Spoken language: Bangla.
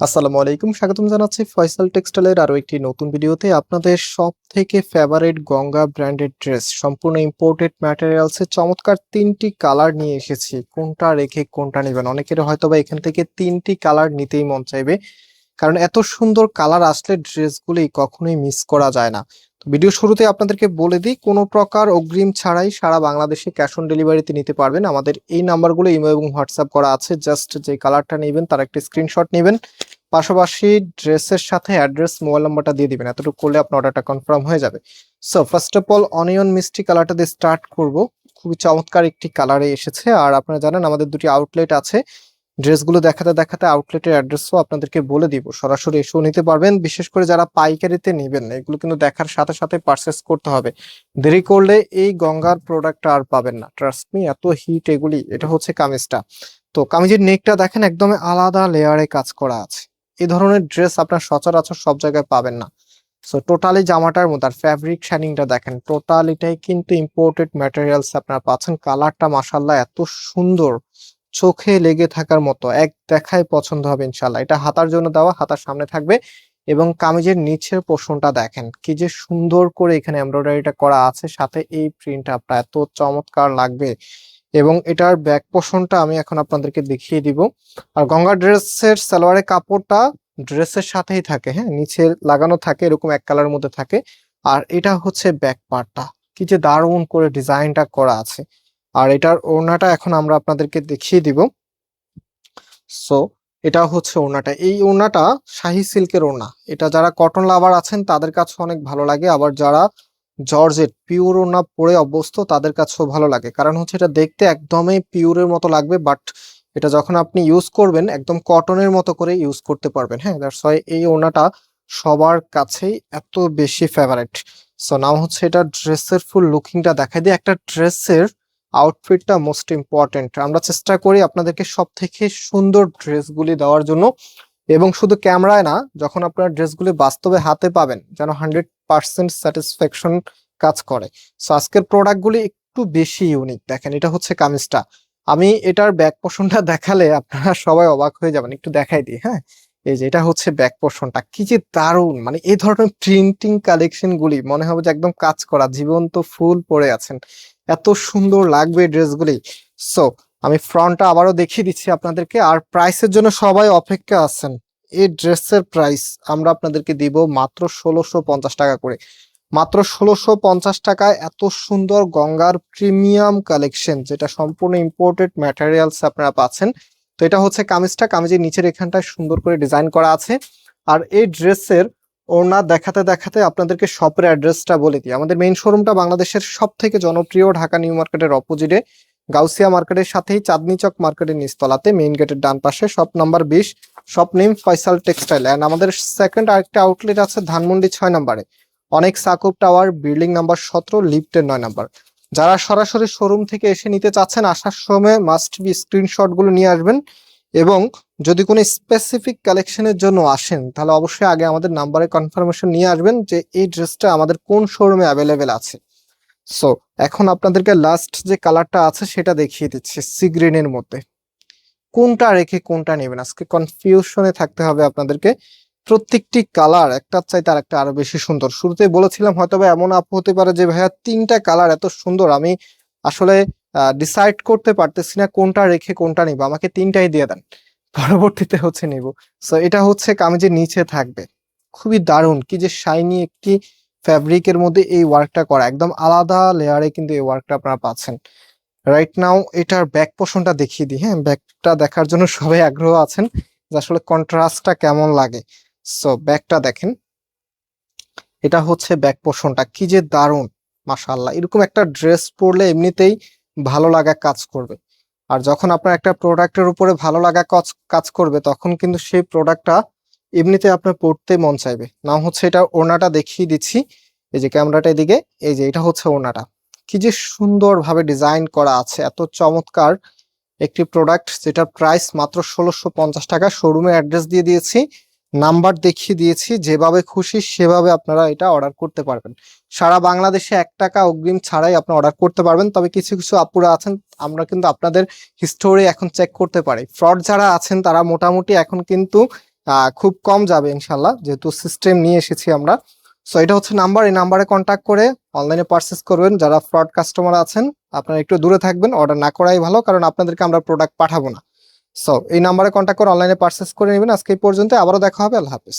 আসসালামু আলাইকুম, স্বাগতম জানাচ্ছি ফয়সাল টেক্সটাইলের আরও একটি নতুন ভিডিওতে। আপনাদের সব থেকে ফেভারিট গঙ্গা ব্র্যান্ডেড ড্রেস সম্পূর্ণ ইম্পোর্টেড ম্যাটেরিয়ালসে চমৎকার তিনটি কালার নিয়ে এসেছি। কোনটা রেখে কোনটা নেবেন? অনেকের হয়তো বা এখান থেকে তিনটি কালার নিতেই মন চাইবে, কারণ এত সুন্দর কালার আসলে ড্রেসগুলি কখনোই মিস করা যায় না। ভিডিও শুরুতে আপনাদেরকে বলে দিই, কোনো প্রকার অগ্রিম ছাড়াই সারা বাংলাদেশে ক্যাশ অন ডেলিভারিতে নিতে পারবেন। আমাদের এই নাম্বারগুলো ইমো এবং হোয়াটসঅ্যাপ করা আছে। জাস্ট যে কালারটা নেবেন, তার একটা স্ক্রিনশট নেবেন। পাশাপাশি ড্রেসের সাথে অ্যাড্রেস মোবাইল নাম্বারটা দিয়ে দিবেন। এতটুকু করলে আপনার অর্ডারটা কনফার্ম হয়ে যাবে। So first of all onion মিষ্টি কালারটা দিয়ে স্টার্ট করব। খুবই চমৎকার একটি কালারে এসেছে। আর আপনারা জানেন, আমাদের দুটি আউটলেট আছে। ড্রেসগুলো দেখাতে দেখাতে আউটলেটের অ্যাড্রেসও আপনাদেরকে বলে দিব। সরাসরি এসেও নিতে পারবেন, বিশেষ করে যারা পাইকারিতে নেবেন না, এগুলো কিন্তু দেখার সাথে সাথে পারচেস করতে হবে। দেরি করলে এই গঙ্গার প্রোডাক্টটা আর পাবেন না। ট্রাস্ট মি এত হিট এগুলি, এটা হচ্ছে কামিজটা। তো কামিজের নেকটা দেখেন একদম আলাদা লেয়ারে কাজ করা আছে। এই ধরনের ড্রেস আপনার সচরাচর সব জায়গায় পাবেন না। সো টোটালি জামাটার মধ্যে, আর ফ্যাব্রিক শাইনিংটা দেখেন টোটালিটাই কিন্তু ইম্পোর্টেড ম্যাটেরিয়ালস আপনারা পাচ্ছেন। কালারটা মাসাল্লাহ এত সুন্দর। চোখে লেগে থাকার মতো, এক দেখায় পছন্দ হবে ইনশাল্লাহ এটা হাতার জন্য দেওয়া, হাতার সামনে থাকবে এবং কামিজের নিচের পোষণটা দেখেন, কি যে সুন্দর করে এখানে এমব্রয়ডারিটা করা আছে, সাথে এই প্রিন্টটা আপনার এত চমৎকার লাগবে এবং এটার ব্যাক পোর্শনটা আমি এখন আপনাদেরকে দেখিয়ে দিব। আর গঙ্গা ড্রেসের সালোয়ারের কাপড়টা ড্রেসের সাথেই থাকে হ্যাঁ নিচে লাগানো থাকে, এরকম এক কালার মধ্যে থাকে। আর এটা হচ্ছে ব্যাক পার্টটা কি যে দারুণ করে ডিজাইনটা করা আছে। আর এটার ওড়নাটা এখন আমরা আপনাদেরকে দেখিয়ে দিব। সো এটা হচ্ছে ওড়নাটা। এই ওড়নাটা শাহি সিল্কের ওড়না। এটা যারা কটন লাভার আছেন, তাদের কাছে অনেক ভালো লাগে। আবার যারা জর্জেট পিওর ওড়না পরে অভ্যস্ত, তাদের কাছেও ভালো লাগে। কারণ হচ্ছে এটা দেখতে একদমই পিওরের মতো লাগবে বাট এটা যখন আপনি ইউজ করবেন, একদম কটনের মতো করে ইউজ করতে পারবেন। হ্যাঁ দ্যাটস ওয়াই এই ওড়নাটা সবার কাছেই এত বেশি ফেভারিট সো নাও হচ্ছে এটা ড্রেসের ফুল লুকিংটা দেখাই দিয়ে একটা ড্রেসের আউটফিটটা মোস্ট ইম্পর্টেন্ট আমরা চেষ্টা করি আপনাদেরকে সব থেকে সুন্দর ড্রেসগুলি দেওয়ার জন্য। এবং শুধু ক্যামেরায় না, যখন আপনার ড্রেসগুলি বাস্তবে হাতে পাবেন, যেন হান্ড্রেড পার্সেন্ট স্যাটিসফ্যাকশন কাজ করে। সো আজকের প্রোডাক্টগুলি একটু বেশি ইউনিক দেখেন, এটা হচ্ছে কামিজটা। আমি এটার ব্যাক পোর্শনটা দেখালে আপনারা সবাই অবাক হয়ে যাবেন। একটু দেখাই দিই হ্যাঁ? এই যে, এটা হচ্ছে ব্যাক পোর্শনটা কি যে দারুণ! মানে এই ধরনের প্রিন্টিং কালেকশন গুলি মনে হবে যে একদম কাজ করা, জীবন্ত ফুল পরে আছেন। এত সুন্দর লাগবে ড্রেসগুলি। সো আমি ফ্রন্টটা আবারও দেখিয়ে দিচ্ছি আপনাদেরকে। আর প্রাইসের জন্য সবাই অপেক্ষা আছেন। এই ড্রেসের প্রাইস আমরা আপনাদেরকে দিব মাত্র ষোলোশো পঞ্চাশ টাকা করে। মাত্র ষোলোশো পঞ্চাশ টাকায় এত সুন্দর গঙ্গার প্রিমিয়াম কালেকশন, যেটা সম্পূর্ণ ইম্পোর্টেড ম্যাটেরিয়ালস আপনারা পাচ্ছেন। তো এটা হচ্ছে কামিজটা। কামিজের নিচের এখানটায় সুন্দর করে ডিজাইন করা আছে। আর এই ড্রেসের ওড়না দেখাতে দেখাতে আপনাদেরকে শপের অ্যাড্রেসটা বলে দিই। আমাদের মেইন শোরুমটা বাংলাদেশের সব থেকে জনপ্রিয় ঢাকা নিউ মার্কেটের অপোজিটে গাউসিয়া মার্কেটের সাথেই চাঁদনি চক মার্কেটের নিচতলাতে মেইন গেটের ডান পাশে শপ নাম্বার বিশ shop name Faisal textile and আমাদের সেকেন্ড আরেকটা আউটলেট আছে ধানমন্ডি ছয় নম্বরে। অনেক সাকুব টাওয়ার বিল্ডিং নাম্বার সতেরো লিফটের নয় নাম্বার। যারা সরাসরি শোরুম থেকে এসে নিতে চাচ্ছেন, আসার সময় মাস্ট বি স্ক্রিনশটগুলো নিয়ে আসবেন। এবং যদি কোনো স্পেসিফিক কালেকশনের জন্য আসেন, তাহলে অবশ্যই আগে আমাদের নাম্বারে কনফার্মেশন নিয়ে আসবেন যে এই ড্রেসটা আমাদের কোন শোরুমে অ্যাভেলেবেল আছে। সো এখন আপনাদেরকে লাস্ট যে কালারটা আছে, সেটা দেখিয়ে দিচ্ছি সি গ্রিনের মধ্যে। কোনটা রেখে কোনটা নেবেন? আজকে কনফিউশনে থাকতে হবে আপনাদেরকে। প্রত্যেকটি কালার একটার চাইতে আর একটা আরও বেশি সুন্দর। শুরুতেই বলেছিলাম হয়তো এমন আপ হতে পারে যে, ভাইয়া, তিনটা কালার এত সুন্দর, আমি আসলে ডিসাইড করতে পারতেছি না কোনটা রেখে কোনটা নিব। আমাকে তিনটাই দিয়ে দেন, পরবর্তীতে হচ্ছে নিব। সো এটা হচ্ছে কামিজের নিচে থাকবে। খুবই দারুণ কি যে শাইনি একটি ফ্যাব্রিকের মধ্যে এই ওয়ার্কটা করা। একদম আলাদা লেয়ারে কিন্তু এই ওয়ার্কটা আপনারা পাচ্ছেন। রাইট নাও এটার ব্যাক পোর্শনটা দেখিয়ে দিই হ্যাঁ? ব্যাকটা দেখার জন্য সবাই আগ্রহ আছেন যে আসলে কন্ট্রাস্টটা কেমন লাগে। সো ব্যাকটা দেখেন। এটা হচ্ছে ব্যাক পোর্শনটা কি যে দারুণ, মাশাআল্লাহ। এরকম একটা ড্রেস পরলে এমনিতেই ভালো লাগা কাজ করবে। আর যখন আপনার একটা প্রোডাক্টের উপরে ভালো লাগা কাজ কাজ করবে, তখন কিন্তু সেই প্রোডাক্টটা এমনিতে আপনার পড়তে মন চাইবে। না হচ্ছে এটা ওড়নাটা দেখিয়ে দিচ্ছি। এই যে ক্যামেরাটা এদিকে, এই যে এটা হচ্ছে ওড়নাটা। কি যে সুন্দরভাবে ডিজাইন করা আছে, এত চমৎকার একটি প্রোডাক্ট যেটার প্রাইস মাত্র ষোলোশো পঞ্চাশ টাকা। শোরুমে অ্যাড্রেস দিয়ে দিয়েছি। নাম্বার দেখিয়ে দিয়েছি, যেভাবে খুশি সেভাবে আপনারা এটা অর্ডার করতে পারবেন। সারা বাংলাদেশে এক টাকা অগ্রিম ছাড়াই আপনি অর্ডার করতে পারবেন, তবে কিছু কিছু আপুরা আছেন, আমরা কিন্তু আপনাদের হিস্টোরি এখন চেক করতে পারি। ফ্রড যারা আছেন, তারা মোটামুটি এখন কিন্তু খুব কম যাবে ইনশাল্লাহ যেহেতু সিস্টেম নিয়ে এসেছি আমরা। সো এটা হচ্ছে নাম্বার, এই নাম্বারে কন্ট্যাক্ট করে অনলাইনে পার্চেস করবেন। যারা ফ্রড কাস্টমার আছেন, আপনারা একটু দূরে থাকবেন অর্ডার না করাই ভালো, কারণ আপনাদেরকে আমরা প্রোডাক্ট পাঠাবো না। সো এই নাম্বারে কন্ট্যাক্ট করে অনলাইনে পার্সেস করে নেবেন। আজকে এই পর্যন্ত আবারও দেখা হবে। আল্লাহ হাফিজ।